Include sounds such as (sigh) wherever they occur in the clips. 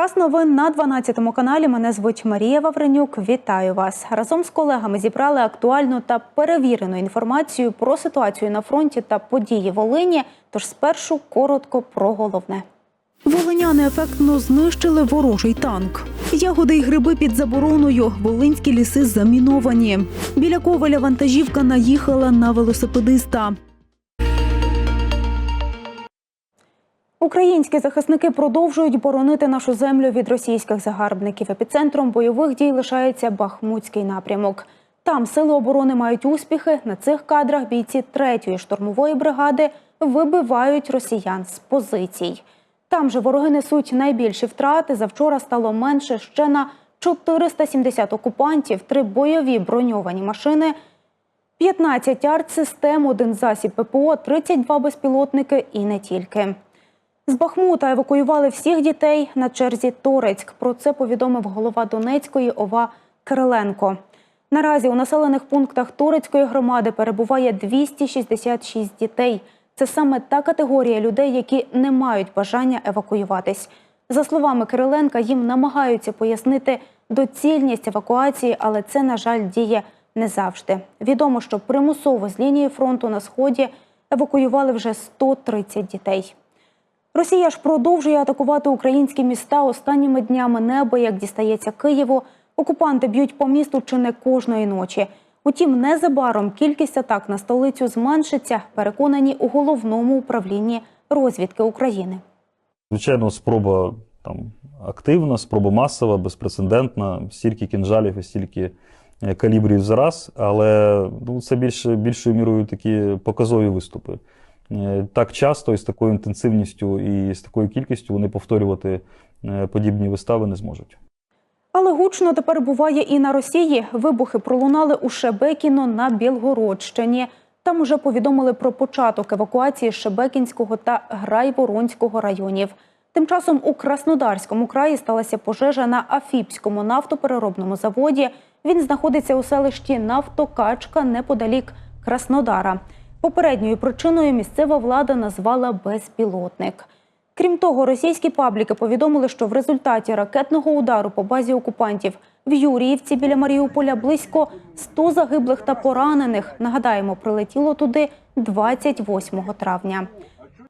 Час новин на 12 каналі. Мене звуть Марія Вавренюк. Вітаю вас. Разом з колегами зібрали актуальну та перевірену інформацію про ситуацію на фронті та події Волині. Тож спершу коротко про головне. Волиняни ефектно знищили ворожий танк. Ягоди й гриби під забороною. Волинські ліси заміновані. Біля коваля вантажівка наїхала на велосипедиста. Українські захисники продовжують боронити нашу землю від російських загарбників. Епіцентром бойових дій лишається Бахмутський напрямок. Там сили оборони мають успіхи. На цих кадрах бійці 3-ї штурмової бригади вибивають росіян з позицій. Там же вороги несуть найбільші втрати. Завчора стало менше ще на 470 окупантів, три бойові броньовані машини, 15 артсистем, один засіб ППО, 32 безпілотники і не тільки. З Бахмута евакуювали всіх дітей на черзі Торецьк. Про це повідомив голова Донецької ОВА Кириленко. Наразі у населених пунктах Торецької громади перебуває 266 дітей. Це саме та категорія людей, які не мають бажання евакуюватись. За словами Кириленка, їм намагаються пояснити доцільність евакуації, але це, на жаль, діє не завжди. Відомо, що примусово з лінії фронту на сході евакуювали вже 130 дітей. Росія ж продовжує атакувати українські міста останніми днями неба, як дістається Києву. Окупанти б'ють по місту чи не кожної ночі. Утім, незабаром кількість атак на столицю зменшиться, переконані у головному управлінні розвідки України. Звичайно, спроба там активна, спроба масова, безпрецедентна, стільки кінжалів і стільки е, калібрів за раз, але ну, це більше, більшою мірою такі показові виступи. Е, Так часто і з такою інтенсивністю і з такою кількістю вони повторювати е, подібні вистави не зможуть. Але гучно тепер буває і на Росії. Вибухи пролунали у Шебекіно на Білгородщині. Там уже повідомили про початок евакуації Шебекінського та Грайворонського районів. Тим часом у Краснодарському краї сталася пожежа на Афіпському нафтопереробному заводі. Він знаходиться у селищі Нафтокачка неподалік Краснодара. Попередньою причиною місцева влада назвала безпілотник. Крім того, російські пабліки повідомили, що в результаті ракетного удару по базі окупантів в Юріївці біля Маріуполя близько 100 загиблих та поранених. Нагадаємо, прилетіло туди 28 травня.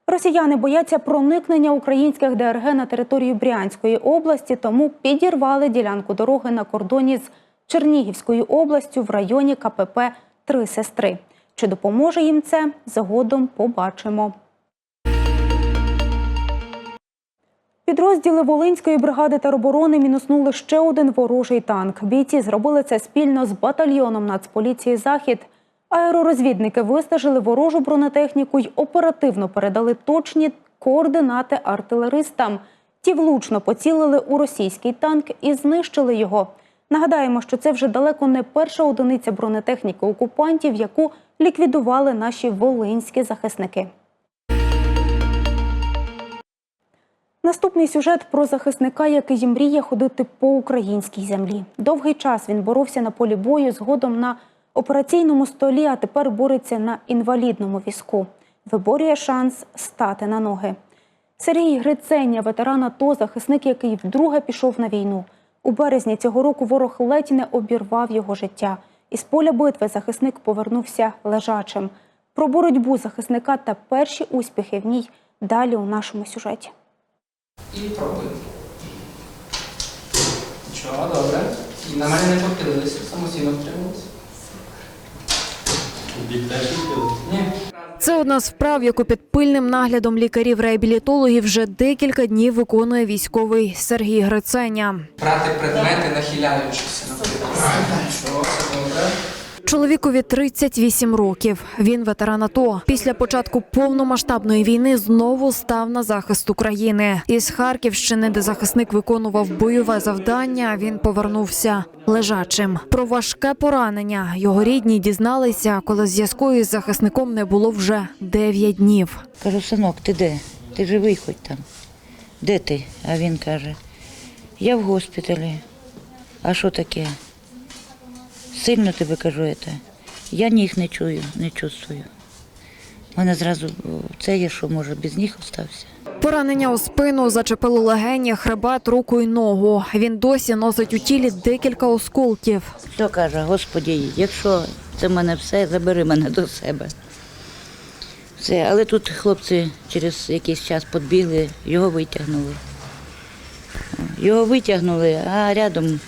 Росіяни бояться проникнення українських ДРГ на територію Брянської області, тому підірвали ділянку дороги на кордоні з Чернігівською областю в районі КПП Три сестри. Чи допоможе їм це? Згодом побачимо. Підрозділи Волинської бригади тероборони мінуснули ще один ворожий танк. Бійці зробили це спільно з батальйоном Нацполіції Захід. Аеророзвідники вистежили ворожу бронетехніку й оперативно передали точні координати артилеристам. Ті влучно поцілили у російський танк і знищили його. Нагадаємо, що це вже далеко не перша одиниця бронетехніки окупантів, яку ліквідували наші волинські захисники. Наступний сюжет про захисника, який мріє ходити по українській землі. Довгий час він боровся на полі бою, згодом на операційному столі, а тепер бореться на інвалідному візку. Виборює шанс стати на ноги. Сергій Гриценя, ветеран АТО, захисник, який вдруге пішов на війну. У березні цього року ворог ледь не обірвав його життя. Із поля битви захисник повернувся лежачим. Про боротьбу захисника та перші успіхи в ній далі у нашому сюжеті. І пробуємо. Нічого, добре. І на мене не похилилися, самостійно втрималися. Ні. Це одна з вправ, яку під пильним наглядом лікарів-реабілітологів вже декілька днів виконує військовий Сергій Гриценя. Брати предмети, нахиляючися, наприклад. Що, все добре? Чоловікові 38 років. Він ветеран АТО. Після початку повномасштабної війни знову став на захист України. Із Харківщини, де захисник виконував бойове завдання, він повернувся лежачим. Про важке поранення його рідні дізналися, коли зв'язку із захисником не було вже 9 днів. Кажу, синок, ти де? Ти живий хоч там. Де ти? А він каже, я в госпіталі. А що таке? Сильно тебе кажу це. Я ніг не чую, не чувствую. У мене зразу це є, що може без них остався. Поранення у спину зачепило легені, хребет, руку й ногу. Він досі носить у тілі декілька осколків. Хто каже, Господі, якщо це в мене все, забери мене до себе. Все, але тут хлопці через якийсь час підбігли, його витягнули. Його витягнули, а рядом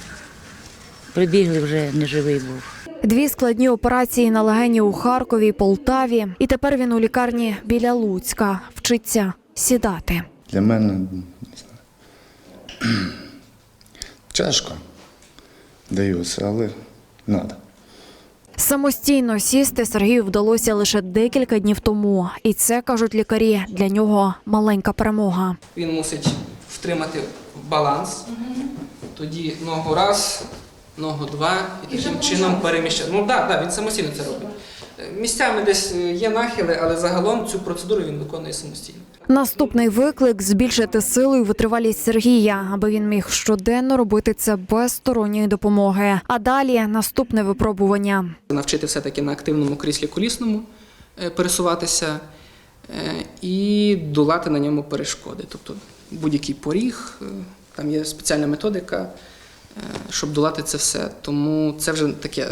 прибігли вже неживий був. Дві складні операції на легені у Харкові, Полтаві. І тепер він у лікарні біля Луцька вчиться сідати. Для мене (clears throat) тяжко дається, але треба. Самостійно сісти Сергію вдалося лише декілька днів тому, і це кажуть лікарі для нього маленька перемога. Він мусить втримати баланс, тоді ногу раз, ногу два, і таким чином переміщати. Ну так, да, да, він самостійно це робить. Е, Місцями десь е, є нахили, але загалом цю процедуру він виконує самостійно. Наступний виклик збільшити силу і витривалість Сергія, аби він міг щоденно робити це без сторонньої допомоги. А далі наступне випробування. Навчити все-таки на активному кріслі колісному е, пересуватися і долати на ньому перешкоди. Тобто будь-який поріг, там є спеціальна методика, щоб долати це все. Тому це вже таке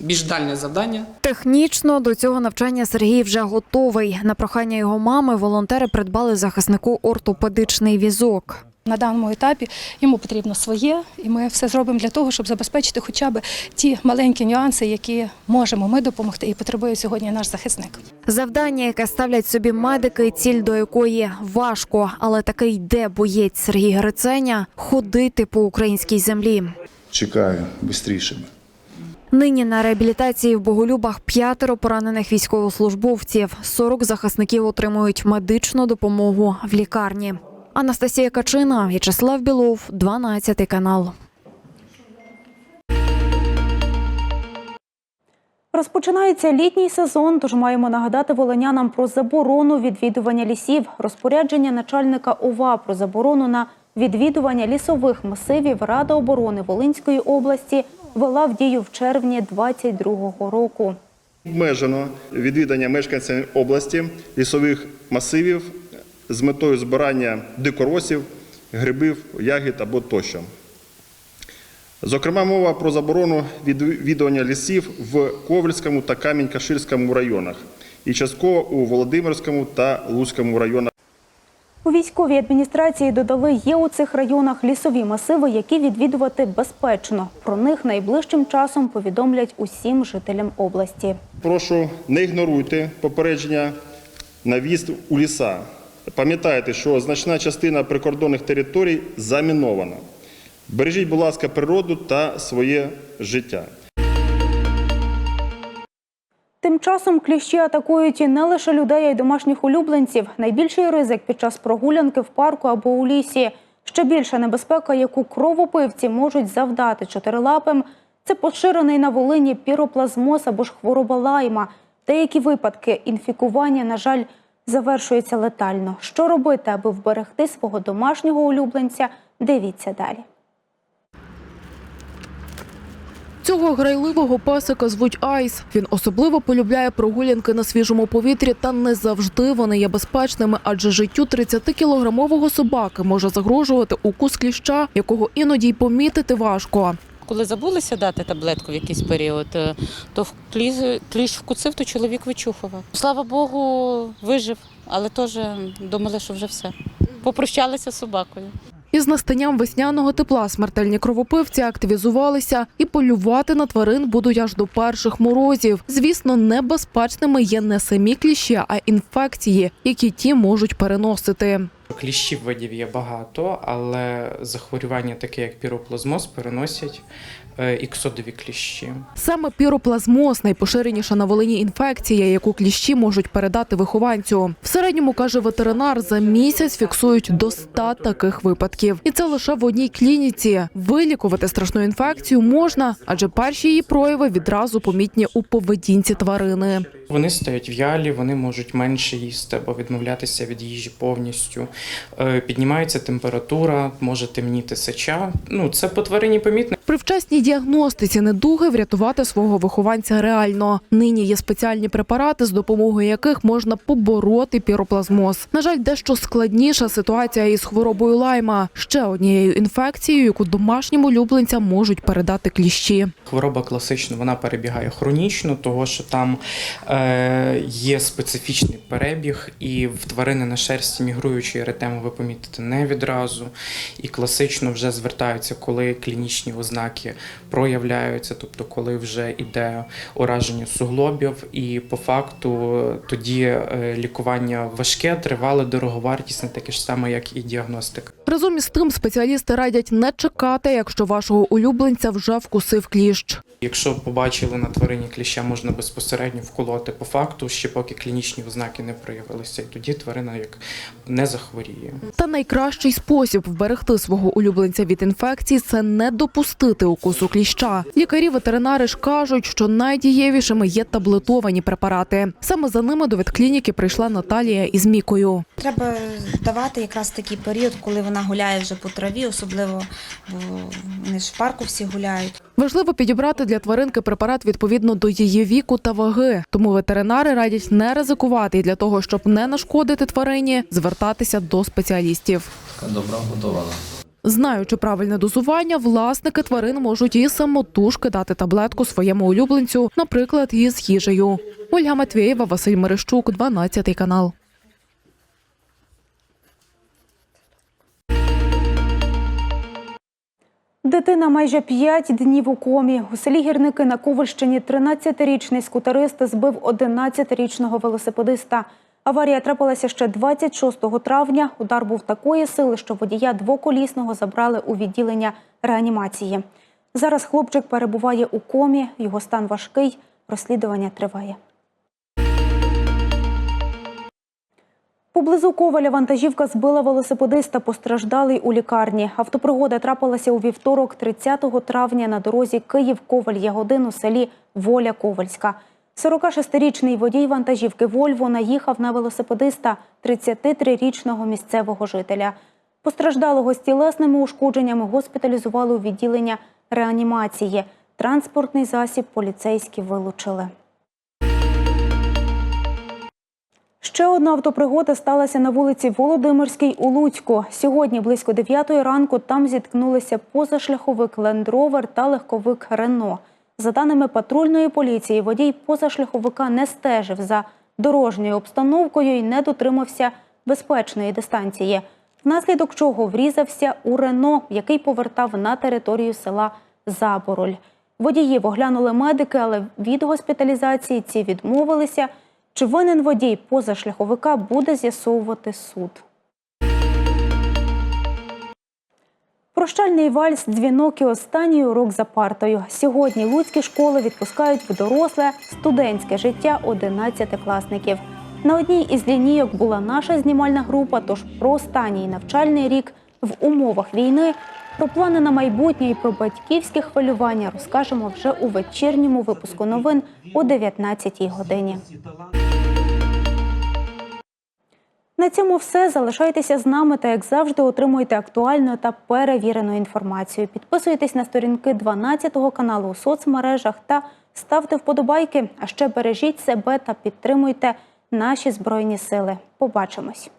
більш дальне завдання. Технічно до цього навчання Сергій вже готовий. На прохання його мами волонтери придбали захиснику ортопедичний візок. На даному етапі йому потрібно своє, і ми все зробимо для того, щоб забезпечити хоча б ті маленькі нюанси, які можемо ми допомогти, і потребує сьогодні наш захисник. Завдання, яке ставлять собі медики, ціль до якої важко, але таки йде боєць Сергій Гриценя ходити по українській землі. Чекаю швидше. Нині на реабілітації в Боголюбах п'ятеро поранених військовослужбовців. 40 захисників отримують медичну допомогу в лікарні. Анастасія Качина, В'ячеслав Білов, 12 канал. Розпочинається літній сезон, тож маємо нагадати волинянам про заборону відвідування лісів. Розпорядження начальника ОВА про заборону на відвідування лісових масивів Рада оборони Волинської області вела в дію в червні 2022 року. Обмежено відвідання мешканцями області лісових масивів з метою збирання дикоросів, грибів, ягід або тощо. Зокрема, мова про заборону відвідування лісів в Ковальському та Камінь-Каширському районах і частково у Володимирському та Луцькому районах. У військовій адміністрації додали, є у цих районах лісові масиви, які відвідувати безпечно. Про них найближчим часом повідомлять усім жителям області. Прошу, не ігноруйте попередження на в'їзд у ліса. Пам'ятайте, що значна частина прикордонних територій замінована. Бережіть, будь ласка, природу та своє життя. Тим часом кліщі атакують і не лише людей, а й домашніх улюбленців. Найбільший ризик під час прогулянки в парку або у лісі. Ще більша небезпека, яку кровопивці можуть завдати чотирилапим, це поширений на Волині піроплазмоз або ж хвороба лайма. Деякі випадки інфікування, на жаль, завершуються летально. Що робити, аби вберегти свого домашнього улюбленця? Дивіться далі. Цього грайливого песика звуть Айс. Він особливо полюбляє прогулянки на свіжому повітрі, та не завжди вони є безпечними, адже життю 30-кілограмового собаки може загрожувати укус кліща, якого іноді й помітити важко. Коли забулися дати таблетку в якийсь період, е, то в кліз- кліщ вкусив, то чоловік вичухував. Слава Богу, вижив, але теж думали, що вже все. Попрощалися з собакою. Із настанням весняного тепла смертельні кровопивці активізувалися і полювати на тварин будуть аж до перших морозів. Звісно, небезпечними є не самі кліщі, а інфекції, які ті можуть переносити. Кліщів видів є багато, але захворювання, таке як піроплазмоз, переносять е, іксодові кліщі. Саме піроплазмоз найпоширеніша на Волині інфекція, яку кліщі можуть передати вихованцю. В середньому каже ветеринар, за місяць фіксують до 100 таких випадків, і це лише в одній клініці. Вилікувати страшну інфекцію можна, адже перші її прояви відразу помітні у поведінці тварини. Вони стають в'ялі, вони можуть менше їсти або відмовлятися від їжі повністю. Е, Піднімається температура, може темніти сеча. Ну це по тварині помітно. При вчасній діагностиці недуги врятувати свого вихованця реально. Нині є спеціальні препарати, з допомогою яких можна побороти піроплазмоз. На жаль, дещо складніша ситуація із хворобою лайма, ще однією інфекцією, яку домашнім улюбленцям можуть передати кліщі. Хвороба класично вона перебігає хронічно, того що там е, є специфічний перебіг, і в тварини на шерсті мігруючої еретему ви помітите не відразу. І класично вже звертаються, коли клінічні ознаки проявляються, тобто коли вже йде ураження суглобів, і по факту тоді е, лікування важке, тривале, дороговартісне, таке ж саме, як і діагностика. Разом із тим спеціалісти радять не чекати, якщо вашого улюбленця вже вкусив кліщ. Якщо побачили на тварині кліща, можна безпосередньо вколоти по факту, ще поки клінічні ознаки не проявилися, і тоді тварина як не захворіє. Та найкращий спосіб вберегти свого улюбленця від інфекції це не допустити укусу кліща. Лікарі-ветеринари ж кажуть, що найдієвішими є таблетовані препарати. Саме за ними до ветклініки прийшла Наталія із Мікою. Треба давати якраз такий період, коли вона гуляє вже по траві, особливо бо вони ж в парку всі гуляють. Важливо підібрати для тваринки препарат відповідно до її віку та ваги. Тому ветеринари радять не ризикувати і для того, щоб не нашкодити тварині, звертатися до спеціалістів. Добре, готована. Знаючи правильне дозування, власники тварин можуть і самотужки дати таблетку своєму улюбленцю, наприклад, із їжею. Ольга Матвєєва, Василь Мерещук, 12 канал. Дитина майже 5 днів у комі. У селі Гірники на Ковальщині 13-річний скутерист збив 11-річного велосипедиста. Аварія трапилася ще 26 травня. Удар був такої сили, що водія двоколісного забрали у відділення реанімації. Зараз хлопчик перебуває у комі, його стан важкий, розслідування триває. Поблизу Коваля вантажівка збила велосипедиста, постраждалий у лікарні. Автопригода трапилася у вівторок, 30 травня, на дорозі Київ-Коваль-Ягодин у селі Воля Ковальська. 46-річний водій вантажівки «Вольво» наїхав на велосипедиста 33-річного місцевого жителя. Постраждалого з тілесними ушкодженнями госпіталізували у відділення реанімації. Транспортний засіб поліцейські вилучили. Ще одна автопригода сталася на вулиці Володимирській у Луцьку. Сьогодні близько 9 ранку там зіткнулися позашляховик «Лендровер» та легковик «Рено». За даними патрульної поліції, водій позашляховика не стежив за дорожньою обстановкою і не дотримався безпечної дистанції, внаслідок чого врізався у «Рено», який повертав на територію села Забороль. Водіїв оглянули медики, але від госпіталізації ці відмовилися. Чи винен водій позашляховика буде з'ясовувати суд. Прощальний вальс, дзвінок і останній урок за партою. Сьогодні луцькі школи відпускають в доросле студентське життя 11-класників. На одній із лінійок була наша знімальна група, тож про останній навчальний рік в умовах війни, про плани на майбутнє і про батьківське хвилювання розкажемо вже у вечірньому випуску новин о 19-й годині. На цьому все. Залишайтеся з нами та, як завжди, отримуйте актуальну та перевірену інформацію. Підписуйтесь на сторінки 12 каналу у соцмережах та ставте вподобайки. А ще бережіть себе та підтримуйте наші збройні сили. Побачимось.